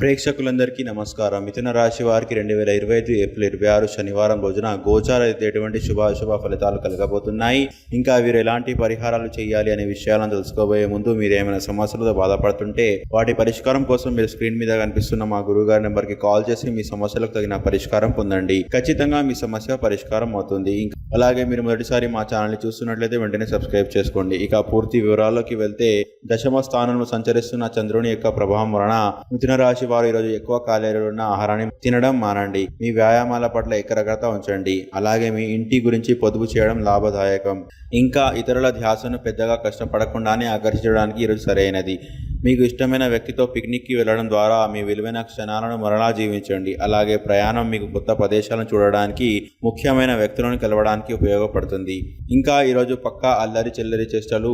ప్రేక్షకులందరికీ నమస్కారం. మిథున రాశి వారికి రెండు వేల ఇరవై ఐదు ఏప్రిల్ ఇరవై ఆరు శనివారం రోజున గోచార ఎటువంటి శుభాశుభ ఫలితాలు కలగబోతున్నాయి. ఇంకా వీరు ఎలాంటి పరిహారాలు చేయాలి అనే విషయాలను తెలుసుకోబోయే ముందు మీరు ఏమైనా సమస్యలతో బాధపడుతుంటే వాటి పరిష్కారం కోసం మీరు స్క్రీన్ మీద కనిపిస్తున్న మా గురువుగారి నెంబర్కి కాల్ చేసి మీ సమస్యలకు తగిన పరిష్కారం పొందండి. ఖచ్చితంగా మీ సమస్య పరిష్కారం అవుతుంది. అలాగే మీరు మొదటిసారి మా ఛానల్ని చూస్తున్నట్లయితే వెంటనే సబ్స్క్రైబ్ చేసుకోండి. ఇక పూర్తి వివరాల్లోకి వెళ్తే దశమ స్థానంలో సంచరిస్తున్న చంద్రుని యొక్క ప్రభావం వలన మిథున రాశి వారు ఈరోజు ఎక్కువ క్యాలరీలు ఉన్న ఆహారాన్ని తినడం మానండి. మీ వ్యాయామాల పట్ల ఏకాగ్రత ఉంచండి. అలాగే మీ ఇంటి గురించి పొదుపు చేయడం లాభదాయకం. ఇంకా ఇతరుల ధ్యాసను పెద్దగా కష్టపడకుండానే ఆకర్షించడానికి ఈరోజు సరైనది. మీకు ఇష్టమైన వ్యక్తితో పిక్నిక్కి వెళ్ళడం ద్వారా మీ విలువైన క్షణాలను మరలా జీవించండి. అలాగే ప్రయాణం మీకు కొత్త ప్రదేశాలను చూడడానికి ముఖ్యమైన వ్యక్తులను కలవడానికి ఉపయోగపడుతుంది. ఇంకా ఈరోజు పక్కా అల్లరి చెల్లరి చేష్టలు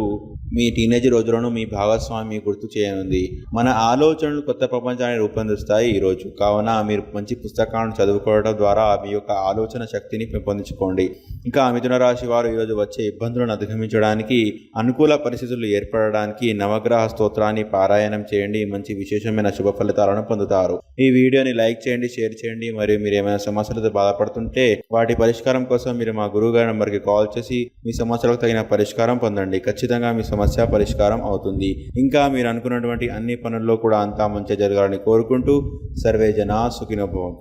మీ టీనేజ్ రోజులను మీ భాగస్వామి గుర్తు చేయనుంది. మన ఆలోచనలు కొత్త ప్రపంచాన్ని రూపొందిస్తాయి ఈరోజు. కావున మీరు మంచి పుస్తకాలను చదువుకోవడం ద్వారా మీ యొక్క ఆలోచన శక్తిని పెంపొందించుకోండి. ఇంకా మిథున రాశి వారు ఈరోజు వచ్చే ఇబ్బందులను అధిగమించడానికి అనుకూల పరిస్థితులు ఏర్పడడానికి నవగ్రహ స్తోత్రాన్ని పారాయణం చేయండి. మంచి విశేషమైన శుభ ఫలితాలను పొందుతారు. ఈ వీడియోని లైక్ చేయండి షేర్ చేయండి. మరియు మీరు ఏమైనా సమస్యలతో బాధపడుతుంటే వాటి పరిష్కారం కోసం మీరు మా గురువుగారి నెంబర్కి కాల్ చేసి మీ సమస్యలకు తగిన పరిష్కారం పొందండి. ఖచ్చితంగా మీ సమస్య పరిష్కారం అవుతుంది. ఇంకా మీరు అనుకున్నటువంటి అన్ని పనుల్లో కూడా అంతా మంచి జరగాలని కోరుకుంటూ సర్వే జనా సుఖినోభవం